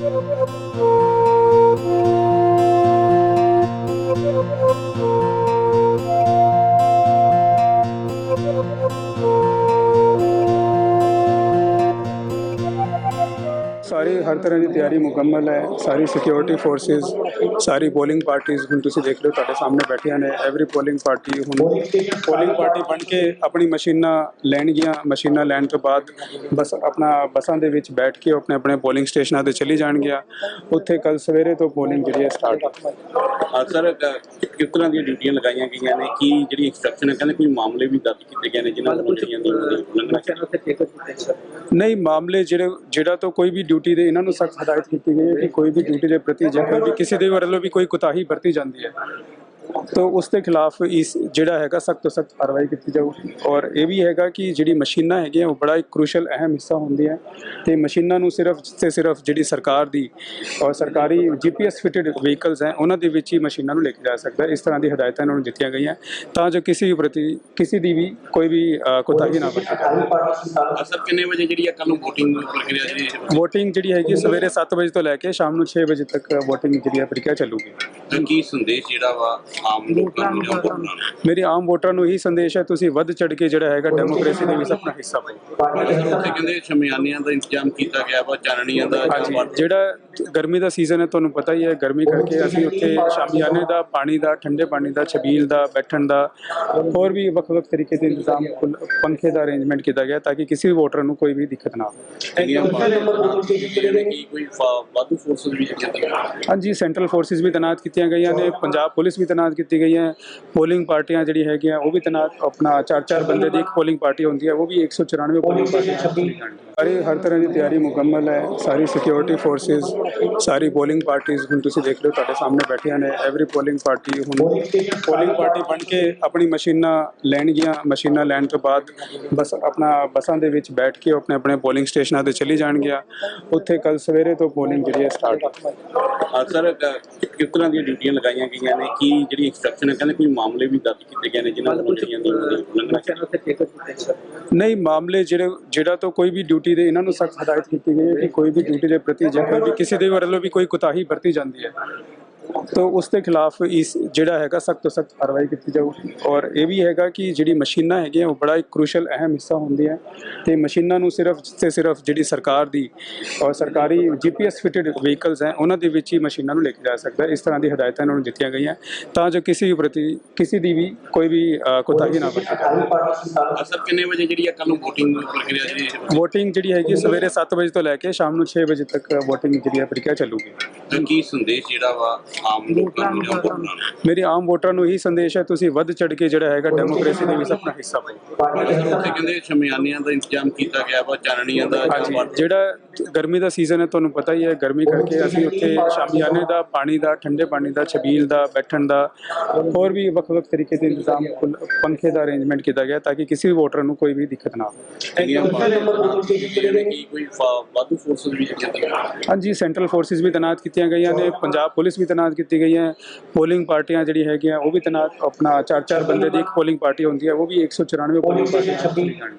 Thank you. ਸਾਰੀ ਹਰ ਤਰ੍ਹਾਂ ਦੀ ਤਿਆਰੀ ਮੁਕੰਮਲ ਹੈ, ਸਾਰੀ ਸਿਕਿਉਰਿਟੀ ਫੋਰਸਿਸ ਸਾਰੀ ਪੋਲਿੰਗ ਪਾਰਟੀਆਂ ਹੁਣ ਤੁਸੀਂ ਦੇਖ ਰਹੇ ਹੋ ਤੁਹਾਡੇ ਸਾਹਮਣੇ ਬੈਠੀਆਂ ਨੇ ਐਵਰੀ ਪੋਲਿੰਗ ਪਾਰਟੀ ਹੁਣ ਪੋਲਿੰਗ ਪਾਰਟੀ ਬਣ ਕੇ ਆਪਣੀ ਮਸ਼ੀਨਾਂ ਲੈਣਗੀਆਂ ਮਸ਼ੀਨਾਂ ਲੈਣ ਤੋਂ ਬਾਅਦ ਬਸ ਆਪਣਾ ਬੱਸਾਂ ਦੇ ਵਿੱਚ ਬੈਠ ਕੇ ਆਪਣੇ ਆਪਣੇ ਪੋਲਿੰਗ ਸਟੇਸ਼ਨਾਂ ਤੇ ਚਲੀ ਜਾਣਗੀਆਂ ਉੱਥੇ ਕੱਲ ਸਵੇਰੇ ਤੋਂ ਪੋਲਿੰਗ ਜਿਹੜੀ ਹੈ ਸਟਾਰਟ ਹਾਂ ਸਰ ਕਿਸ ਤਰ੍ਹਾਂ ਦੀਆਂ ਡਿਊਟੀਆਂ ਲਗਾਈਆਂ ਗਈਆਂ ਨੇ? ਕੀ ਜਿਹੜੀ ਇੰਸਟਰਕਸ਼ਨ ਹੈ ਕਹਿੰਦੇ ਕੋਈ ਮਾਮਲੇ ਵੀ ਦਰਜ ਕੀਤੇ ਗਏ ਨੇ ਜਿਨ੍ਹਾਂ ਵੱਲੋਂ ਜਿਹੜੀਆਂ ਦੀ ਉਲੰਘਣਾ ਨਹੀਂ ਮਾਮਲੇ ਜਿਹੜੇ ਜਿਹੜਾ ਤੋਂ ਕੋਈ ਵੀ ਡਿਊਟੀ ਦੇ ਇਹਨਾਂ ਨੂੰ ਸਖਤ ਹਦਾਇਤ ਕੀਤੀ ਗਈ ਹੈ ਕਿ ਕੋਈ ਵੀ ਡਿਊਟੀ ਦੇ ਪ੍ਰਤੀ ਜੇ ਕੋਈ ਵੀ ਕਿਸੇ ਦੇ ਵੱਲੋਂ ਵੀ ਕੋਈ ਕੁਤਾਹੀ ਵਰਤੀ ਜਾਂਦੀ ਹੈ। ਤਾਂ ਉਸ ਦੇ ਖਿਲਾਫ ਇਸ ਜਿਹੜਾ ਹੈਗਾ ਸਖਤ ਤੋਂ ਸਖਤ ਕਾਰਵਾਈ ਕੀਤੀ ਜਾਊਗੀ ਔਰ ਇਹ ਵੀ ਹੈਗਾ ਕਿ ਜਿਹੜੀ ਮਸ਼ੀਨਾਂ ਹੈਗੀਆਂ ਉਹ ਬੜਾ ਇੱਕ ਕ੍ਰੂਸ਼ਲ ਅਹਿਮ ਹਿੱਸਾ ਹੁੰਦੀਆਂ। ਤੇ ਮਸ਼ੀਨਾਂ ਨੂੰ ਸਿਰਫ ਤੇ ਸਿਰਫ ਜਿਹੜੀ ਸਰਕਾਰ ਦੀ ਔਰ ਸਰਕਾਰੀ ਜੀਪੀਐਸ ਫਿਟਡ ਵਹੀਕਲਸ ਹੈ ਉਹਨਾਂ ਦੇ ਵਿੱਚ ਹੀ ਮਸ਼ੀਨਾਂ ਨੂੰ ਲੈ ਕੇ ਜਾ ਸਕਦਾ ਇਸ ਤਰ੍ਹਾਂ ਦੀ ਹਦਾਇਤਾਂ ਇਹਨਾਂ ਨੂੰ ਦਿੱਤੀਆਂ ਗਈਆਂ। ਤਾਂ ਜੋ ਕਿਸੇ ਵੀ ਪ੍ਰਤੀ ਕਿਸੇ ਦੀ ਵੀ ਕੋਈ ਵੀ ਕੁਤਾਹੀ ਨਾ ਵਰਤੀ ਸਰ ਕਿੰਨੇ ਵਜੇ ਜਿਹੜੀ ਹੈ ਕੱਲ ਨੂੰ VOTING ਪ੍ਰਕਿਰਿਆ ਜਿਹੜੀ VOTING ਜਿਹੜੀ ਹੈਗੀ ਸਵੇਰੇ 7 ਵਜੇ ਤੋਂ ਲੈ ਕੇ ਸ਼ਾਮ ਨੂੰ 6 ਵਜੇ ਤੱਕ VOTING ਜਿਹੜੀ ਹੈ ਪ੍ਰਕਿਰਿਆ ਚੱਲੂਗੀ। ਕੀ ਸੰਦੇਸ਼ ਜਿਹੜਾ ਵਾ ਆਮ ਲੋਕਾਂ ਨੂੰ ਜਾਂ ਵੋਟਰਾਂ ਨੂੰ ਮੇਰੀ ਆਮ ਵੋਟਰਾਂ ਨੂੰ ਇਹੀ ਸੰਦੇਸ਼ ਹੈ ਤੁਸੀਂ ਵੱਧ ਚੜ ਕੇ ਜਿਹੜਾ ਹੈਗਾ ਡੈਮੋਕ੍ਰੇਸੀ ਦੇ ਵਿੱਚ ਆਪਣਾ ਹਿੱਸਾ ਪਾਓ ਉੱਥੇ ਕਹਿੰਦੇ ਸ਼ਮਿਆਨੀਆਂ ਦਾ ਇੰਤਜ਼ਾਮ ਕੀਤਾ ਗਿਆ ਵਾ ਚਾਨਣੀਆਂ ਦਾ ਜਿਹੜਾ ਗਰਮੀ ਦਾ ਸੀਜ਼ਨ ਹੈ ਤੁਹਾਨੂੰ ਪਤਾ ਹੀ ਹੈ ਗਰਮੀ ਕਰਕੇ ਅਸੀਂ ਉੱਥੇ ਸ਼ਾਮਿਆਨੇ ਦਾ ਪਾਣੀ ਦਾ ਠੰਡੇ ਪਾਣੀ ਦਾ ਛਬੀਲ ਦਾ ਬੈਠਣ ਦਾ ਹੋਰ ਵੀ ਵੱਖ-ਵੱਖ ਤਰੀਕੇ ਦੇ ਇੰਤਜ਼ਾਮ ਪੰਖੇ ਦਾ ਅਰੇਂਜਮੈਂਟ ਕੀਤਾ ਗਿਆ ਤਾਂ ਕਿ ਕਿਸੇ ਵੀ ਵੋਟਰ ਨੂੰ ਕੋਈ ਵੀ ਦਿੱਕਤ ਨਾ ਆਵੇ। ਜਿਹੜੀਆਂ ਪਾਰਟੀਆਂ ਨੇ ਕੀ ਕੋਈ ਫਾ- ਵਾਧੂ ਫੋਰਸਸ ਵੀ ਜਿਹੜੀਆਂ ਤੈਨਾਤ ਹਾਂਜੀ ਸੈਂਟਰਲ ਫੋਰਸਿਸ ਵੀ ਤੈਨਾਤ ਕੀਤੀਆਂ ਗਈਆਂ ਨੇ ਪੰਜਾਬ ਪੁਲਿਸ ਵੀ ਤੈਨਾਤ ਕੀਤੀ ਗਈ ਹੈ। ਪੋਲਿੰਗ ਪਾਰਟੀਆਂ ਜਿਹੜੀ ਹੈਗੀਆਂ ਉਹ ਵੀ ਤੈਨਾਤ ਆਪਣਾ ਚਾਰ ਚਾਰ ਬੰਦੇ ਦੀ ਇੱਕ ਪੋਲਿੰਗ ਪਾਰਟੀ ਹੁੰਦੀ ਹੈ ਉਹ ਵੀ 194 ਪੋਲਿੰਗ ਪਾਰਟੀਆਂ ਸਾਰੀ ਹਰ ਤਰ੍ਹਾਂ ਦੀ ਤਿਆਰੀ ਮੁਕੰਮਲ ਹੈ। ਸਾਰੀ ਸਿਕਿਉਰਿਟੀ ਫੋਰਸਿਸ ਸਾਰੀ ਪੋਲਿੰਗ ਪਾਰਟੀਆਂ ਹੁਣ ਤੁਸੀਂ ਦੇਖ ਰਹੇ ਹੋ ਤੁਹਾਡੇ ਸਾਹਮਣੇ ਬੈਠੀਆਂ ਨੇ। ਐਵਰੀ ਪੋਲਿੰਗ ਪਾਰਟੀ ਹੁਣ ਪੋਲਿੰਗ ਪਾਰਟੀ ਬਣ ਕੇ ਆਪਣੀ ਮਸ਼ੀਨਾਂ ਲੈਣਗੀਆਂ ਮਸ਼ੀਨਾਂ ਲੈਣ ਤੋਂ ਬਾਅਦ ਬਸ ਆਪਣਾ ਬੱਸਾਂ ਦੇ ਵਿੱਚ ਬੈਠ ਕੇ ਆਪਣੇ ਆਪਣੇ ਪੋਲਿੰਗ ਸਟੇਸ਼ਨਾਂ ਤੇ ਚਲੀ ਜਾਣਗੀਆਂ ਉੱਥੇ ਕੱਲ ਸਵੇਰੇ ਤੋਂ ਪੋਲਿੰਗ ਜਿਹੜੀ ਹੈ ਸਟਾਰਟ ਸਰ ਕਿਸ ਤਰ੍ਹਾਂ ਦੀਆਂ ਡਿਊਟੀਆਂ ਲਗਾਈਆਂ ਗਈਆਂ ਨੇ? ਕੀ ਜਿਹੜੀ ਇੰਸਟਰਕਸ਼ਨ ਹੈ ਕਹਿੰਦੇ ਕੋਈ ਮਾਮਲੇ ਵੀ ਦਰਜ ਕੀਤੇ ਗਏ ਨੇ ਜਿਨ੍ਹਾਂ ਵੱਲੋਂ ਜਿਹੜੀਆਂ ਦੀ ਉਲੰਘਣਾ ਨਹੀਂ ਮਾਮਲੇ ਜਿਹੜੇ ਜਿਹੜਾ ਤੋਂ ਕੋਈ ਵੀ ਡਿਊਟੀ ਦੇ ਇਹਨਾਂ ਨੂੰ ਸਖਤ ਹਦਾਇਤ ਕੀਤੀ ਗਈ ਹੈ ਕਿ ਕੋਈ ਵੀ ਡਿਊਟੀ ਦੇ ਪ੍ਰਤੀ ਜੇ ਕੋਈ ਵੀ ਕਿਸੇ ਦੇ ਵੱਲੋਂ ਵੀ ਕੋਈ ਕੁਤਾਹੀ ਵਰਤੀ ਜਾਂਦੀ ਹੈ। ਤਾਂ ਉਸ ਦੇ ਖਿਲਾਫ ਇਸ ਜਿਹੜਾ ਹੈਗਾ ਸਖਤ ਤੋਂ ਸਖਤ ਕਾਰਵਾਈ ਕੀਤੀ ਜਾਊਗੀ ਔਰ ਇਹ ਵੀ ਹੈਗਾ ਕਿ ਜਿਹੜੀ ਮਸ਼ੀਨਾਂ ਹੈਗੀਆਂ ਉਹ ਬੜਾ ਇੱਕ ਕ੍ਰੂਸ਼ਲ ਅਹਿਮ ਹਿੱਸਾ ਹੁੰਦੀਆਂ। ਤੇ ਮਸ਼ੀਨਾਂ ਨੂੰ ਸਿਰਫ ਤੇ ਸਿਰਫ ਜਿਹੜੀ ਸਰਕਾਰ ਦੀ ਔਰ ਸਰਕਾਰੀ ਜੀਪੀਐਸ ਫਿਟਡ ਵਹੀਕਲਸ ਹੈ ਉਹਨਾਂ ਦੇ ਵਿੱਚ ਹੀ ਮਸ਼ੀਨਾਂ ਨੂੰ ਲੈ ਕੇ ਜਾ ਸਕਦਾ ਇਸ ਤਰ੍ਹਾਂ ਦੀ ਹਦਾਇਤਾਂ ਇਹਨਾਂ ਨੂੰ ਦਿੱਤੀਆਂ ਗਈਆਂ। ਤਾਂ ਜੋ ਕਿਸੇ ਵੀ ਪ੍ਰਤੀ ਕਿਸੇ ਦੀ ਵੀ ਕੋਈ ਵੀ ਕੁਤਾਹੀ ਨਾ ਵਰਤੀ ਸਰ ਕਿੰਨੇ ਵਜੇ ਜਿਹੜੀ ਹੈ ਕੱਲ ਨੂੰ VOTING ਪ੍ਰਕਿਰਿਆ ਜਿਹੜੀ VOTING ਜਿਹੜੀ ਹੈਗੀ ਸਵੇਰੇ 7 ਵਜੇ ਤੋਂ ਲੈ ਕੇ ਸ਼ਾਮ ਨੂੰ 6 ਵਜੇ ਤੱਕ VOTING ਜਿਹੜੀ ਹੈ ਪ੍ਰਕਿਰਿਆ ਚੱਲੂਗੀ। ਕੀ ਸੰਦੇਸ਼ ਜਿਹੜਾ ਵਾ ਆਮ ਲੋਕਾਂ ਨੂੰ ਜਾਂ ਵੋਟਰਾਂ ਨੂੰ। ਮੇਰੀ ਆਮ ਵੋਟਰਾਂ ਨੂੰ ਇਹੀ ਸੰਦੇਸ਼ ਹੈ ਤੁਸੀਂ ਵੱਧ ਚੜ ਕੇ ਜਿਹੜਾ ਹੈਗਾ ਡੈਮੋਕ੍ਰੇਸੀ ਦੇ ਵਿੱਚ ਆਪਣਾ ਹਿੱਸਾ ਪਾਓ ਉੱਥੇ ਕਹਿੰਦੇ ਸ਼ਮਿਆਨੀਆਂ ਦਾ ਇੰਤਜ਼ਾਮ ਕੀਤਾ ਗਿਆ ਵਾ ਚਾਨਣੀਆਂ ਦਾ ਜਿਹੜਾ ਗਰਮੀ ਦਾ ਸੀਜ਼ਨ ਹੈ ਤੁਹਾਨੂੰ ਪਤਾ ਹੀ ਹੈ ਗਰਮੀ ਕਰਕੇ ਅਸੀਂ ਉੱਥੇ ਸ਼ਾਮਿਆਨੇ ਦਾ ਪਾਣੀ ਦਾ ਠੰਡੇ ਪਾਣੀ ਦਾ ਛਬੀਲ ਦਾ ਬੈਠਣ ਦਾ ਹੋਰ ਵੀ ਵੱਖ-ਵੱਖ ਤਰੀਕੇ ਦੇ ਇੰਤਜ਼ਾਮ ਪੰਖੇ ਦਾ ਅਰੇਂਜਮੈਂਟ ਕੀਤਾ ਗਿਆ ਤਾਂ ਕਿ ਕਿਸੇ ਵੀ ਵੋਟਰ ਨੂੰ ਕੋਈ ਵੀ ਦਿੱਕਤ ਨਾ ਆਵੇ। ਜਿਹੜੀਆਂ ਪਾਰਟੀਆਂ ਨੇ ਕੀ ਕੋਈ ਫਾ- ਵਾਧੂ ਫੋਰਸਸ ਵੀ ਜਿਹੜੀਆਂ ਤੈਨਾਤ ਹਾਂਜੀ ਸੈਂਟਰਲ ਫੋਰਸਿਸ ਵੀ ਤੈਨਾਤ ਕੀਤੀਆਂ ਗਈਆਂ ਨੇ ਪੰਜਾਬ ਪੁਲਿਸ ਵੀ ਤੈਨਾਤ ਕੀਤੀ ਗਈ ਹੈ। ਪੋਲਿੰਗ ਪਾਰਟੀਆਂ ਜਿਹੜੀ ਹੈਗੀਆਂ ਉਹ ਵੀ ਤੈਨਾਤ ਆਪਣਾ ਚਾਰ ਚਾਰ ਬੰਦੇ ਦੀ ਇੱਕ ਪੋਲਿੰਗ ਪਾਰਟੀ ਹੁੰਦੀ ਹੈ ਉਹ ਵੀ 194 ਪੋਲਿੰਗ ਪਾਰਟੀਆਂ